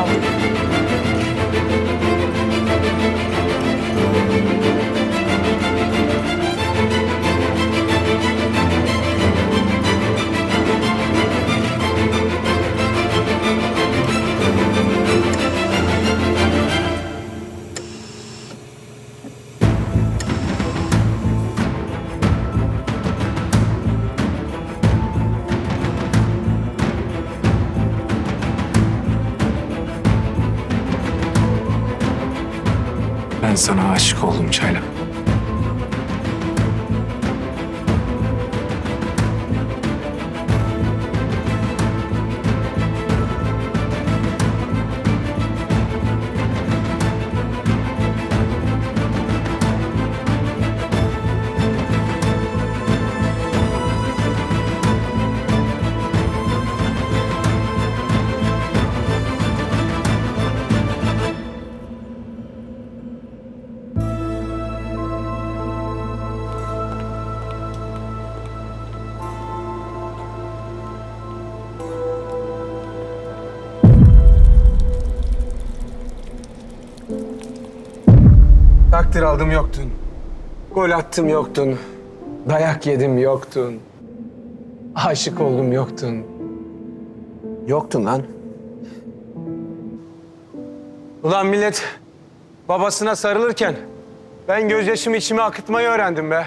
Ciao. Ben sana aşık oldum Çayla. Takdir aldım yoktun. Gol attım yoktun. Dayak yedim yoktun. Aşık oldum yoktun. Yoktun lan. Ulan millet babasına sarılırken ben gözyaşımı içime akıtmayı öğrendim be.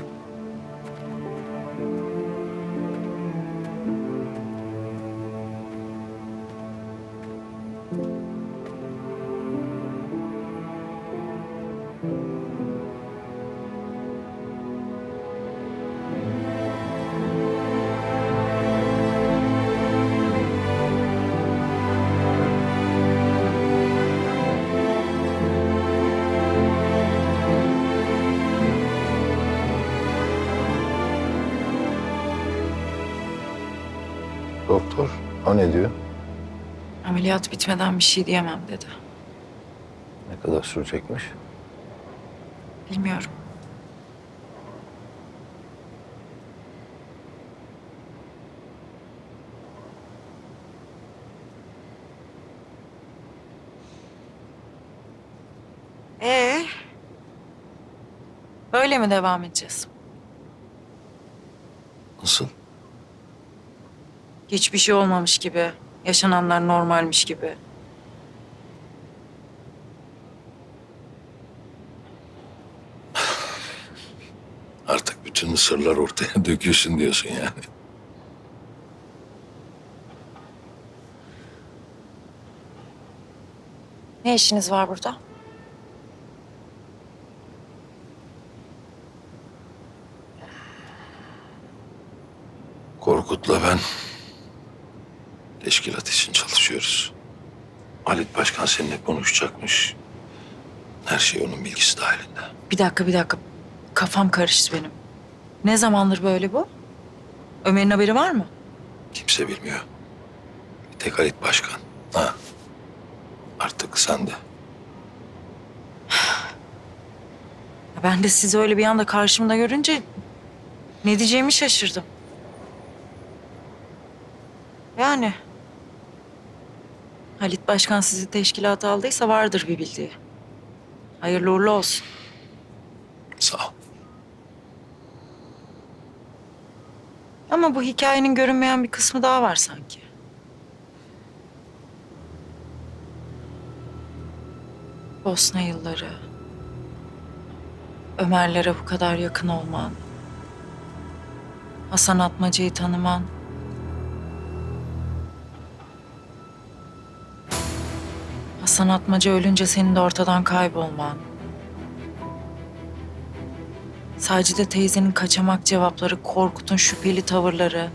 Doktor, o ne diyor? Ameliyat bitmeden bir şey diyemem dedi. Ne kadar sürecekmiş? Bilmiyorum. Ee? Böyle mi devam edeceğiz? Nasıl? Hiçbir şey olmamış gibi, yaşananlar normalmiş gibi. Artık bütün sırlar ortaya döküyorsun diyorsun yani. Ne işiniz var burada? Korkut'la ben teşkilat için çalışıyoruz. Halit Başkan seninle konuşacakmış. Her şey onun bilgisi dahilinde. Bir dakika, bir dakika. Kafam karıştı benim. Ne zamandır böyle bu? Ömer'in haberi var mı? Kimse bilmiyor. Bir tek Halit Başkan. Ha. Artık sen de. Ben de sizi öyle bir anda karşımda görünce ne diyeceğimi şaşırdım. Yani Halit Başkan sizi teşkilata aldıysa vardır bir bildiği. Hayırlı uğurlu olsun. Sağ ol. Ama bu hikayenin görünmeyen bir kısmı daha var sanki. Bosna yılları. Ömerlere bu kadar yakın olman. Hasan Atmacı'yı tanıman. Hasan Atmaca ölünce senin de ortadan kaybolman. Sacide teyzenin kaçamak cevapları, Korkut'un şüpheli tavırları.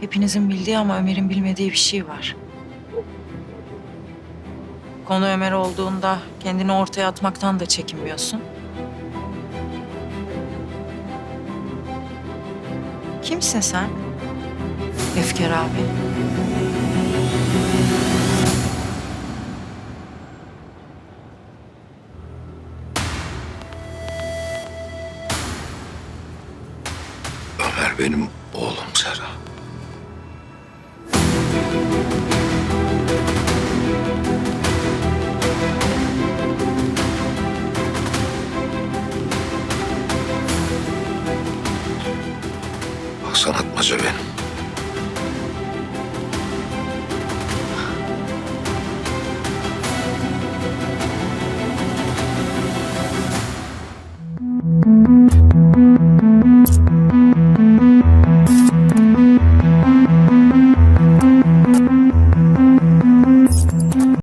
Hepinizin bildiği ama Ömer'in bilmediği bir şey var. Konu Ömer olduğunda kendini ortaya atmaktan da çekinmiyorsun. Kimsin sen? Efkar abi. benim oğlum Sera. Sanatmaca benim.